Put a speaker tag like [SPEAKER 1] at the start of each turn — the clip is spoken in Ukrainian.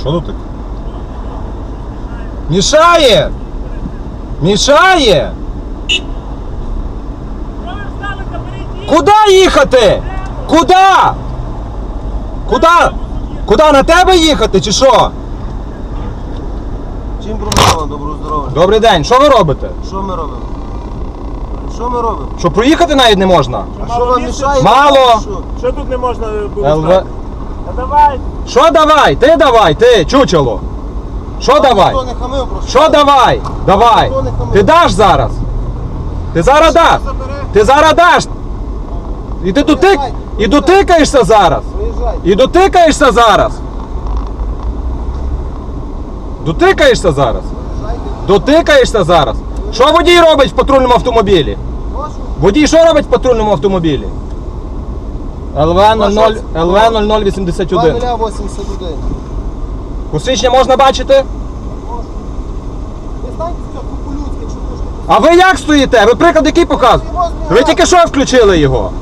[SPEAKER 1] Що тут таке? Мішає! Мішає! Куди їхати? Куди? Куди? Куди на тебе їхати чи що?
[SPEAKER 2] Чим проблема, доброго здоров'я?
[SPEAKER 1] Добрий день, що ви робите?
[SPEAKER 2] Що ми робимо? Що ми робимо?
[SPEAKER 1] Що проїхати навіть не можна?
[SPEAKER 2] А що вам мішає?
[SPEAKER 1] Мало.
[SPEAKER 2] Що?
[SPEAKER 3] Що тут не можна стати? Та давай.
[SPEAKER 1] Що давай? Ти давай, ти, чучело. Що давай?
[SPEAKER 2] Ніхто не хамив просто.
[SPEAKER 1] Що давай? Давай. Ти даш зараз? Ти зараз даш? Ти зараз даш? І ти дотик... І дотикаєшся зараз?
[SPEAKER 2] Виїжджай.
[SPEAKER 1] І дотикаєшся зараз? Дотикаєшся зараз? Дотикаєшся зараз? Що водій робить в патрульному автомобілі?
[SPEAKER 2] Прошу.
[SPEAKER 1] Водій що робить в патрульному автомобілі? ЛВ 00 ЛВ 0081.
[SPEAKER 2] 2081.
[SPEAKER 1] Посвідчення можна бачити?
[SPEAKER 2] Ви знаєте, що по-людськи, якщо
[SPEAKER 1] А ви як стоїте? Ви приклад який показуєте? Ви тільки що включили його?